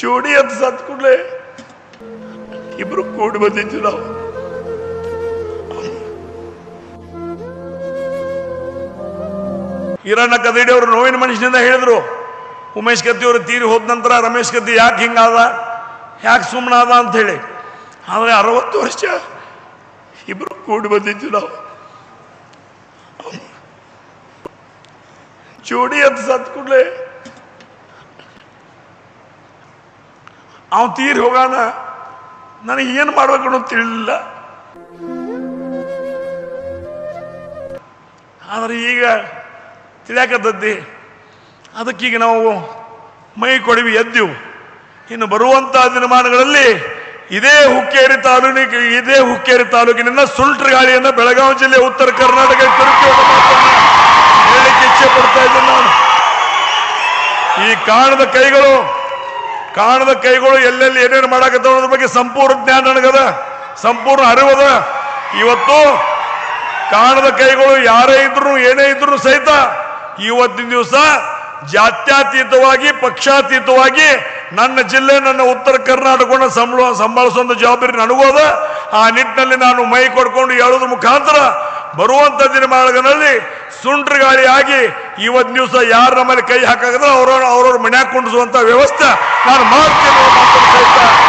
ಜೋಡಿ ಅಂತ ಸತ್ ಕೂಡಲೇ ಇಬ್ರು ಕೂಡಿ ಬಂದಿದ್ವಿ ನಾವು. ಹಿರಣ್ಣ ಕದಡಿ ಅವರು ನೋವಿನ ಮನುಷ್ಯನಿಂದ ಹೇಳಿದ್ರು, ಉಮೇಶ್ ಕತ್ತಿ ಅವರು ತೀರಿ ಹೋದ ನಂತರ ರಮೇಶ್ ಕತ್ತಿ ಯಾಕೆ ಹಿಂಗಾದ, ಯಾಕೆ ಸುಮ್ಮನಾದ ಅಂತ ಹೇಳಿ. ಆದರೆ ಅರವತ್ತು ವರ್ಷ ಇಬ್ರು ಕೂಡಿ ಬಂದಿದ್ವಿ ನಾವು. ಚೂಡಿ ಅಂತ ಸತ್ ಕೂಡ್ಲೆ ಅವ ತೀರಿ ಹೋಗಾನ. ನನಗೆ ಏನು ಮಾಡ್ಬೇಕು ಅನ್ನೋದು ತಿಳಿಲಿಲ್ಲ. ಆದರೆ ಈಗ ತಿಳಿಯಾಕತ್ತದ್ದಿ ಅದಕ್ಕೀಗ ನಾವು ಮೈ ಕೊಡವಿ ಎದ್ದೆವು. ಇನ್ನು ಬರುವಂತ ದಿನಮಾನಗಳಲ್ಲಿ ಇದೇ ಹುಕ್ಕೇರಿ ತಾಲೂಕಿಗೆ ಇದೇ ಹುಕ್ಕೇರಿ ತಾಲೂಕಿನಿಂದ ಸುಲ್ಟ್ರ ಗಾಳಿಯನ್ನ ಬೆಳಗಾವಿ ಜಿಲ್ಲೆ ಉತ್ತರ ಕರ್ನಾಟಕ ಹೇಳಲಿಕ್ಕೆ ಇಚ್ಛೆ ಪಡ್ತಾ ಇದ್ದೇನೆ ನಾನು. ಈ ಕಾಣದ ಕೈಗಳು ಕಾಣದ ಕೈಗಳು ಎಲ್ಲೆಲ್ಲಿ ಏನೇನು ಮಾಡಾಕತ್ತಾವ ಅದ್ರ ಬಗ್ಗೆ ಸಂಪೂರ್ಣ ಜ್ಞಾನ ನನಗದ, ಸಂಪೂರ್ಣ ಅರಿವದ. ಇವತ್ತು ಕಾಣದ ಕೈಗಳು ಯಾರೇ ಇದ್ರು, ಏನೇ ಇದ್ರು ಸಹಿತ ಇವತ್ತಿನ ದಿವಸ ಜಾತ್ಯತೀತವಾಗಿ, ಪಕ್ಷಾತೀತವಾಗಿ ನನ್ನ ಜಿಲ್ಲೆ, ನನ್ನ ಉತ್ತರ ಕರ್ನಾಟಕವನ್ನು ಸಂಬಳ, ಸಂಭಾಳಿಸುವಂತ ಜವಾಬ್ದಾರಿ ನನಗೋದ ಆ ನಿಟ್ಟಿನಲ್ಲಿ ನಾನು ಮೈ ಕೊಡ್ಕೊಂಡು ಹೇಳೋದ್ರ ಮುಖಾಂತರ ಬರುವಂತ ದಿನಮಾನಗಳಲ್ಲಿ ಸುಂಟ್ರ ಇವತ್ತು ದಿವಸ ಯಾರ ನಮ್ಮಲ್ಲಿ ಕೈ ಹಾಕಿದ್ರೆ ಅವ್ರವ್ರ ಅವ್ರವ್ರ ಮನ್ಯಾಗ ಕುಂಡಿಸುವಂತ ವ್ಯವಸ್ಥೆ ನಾನು ಮಾಡ್ತೀನಿ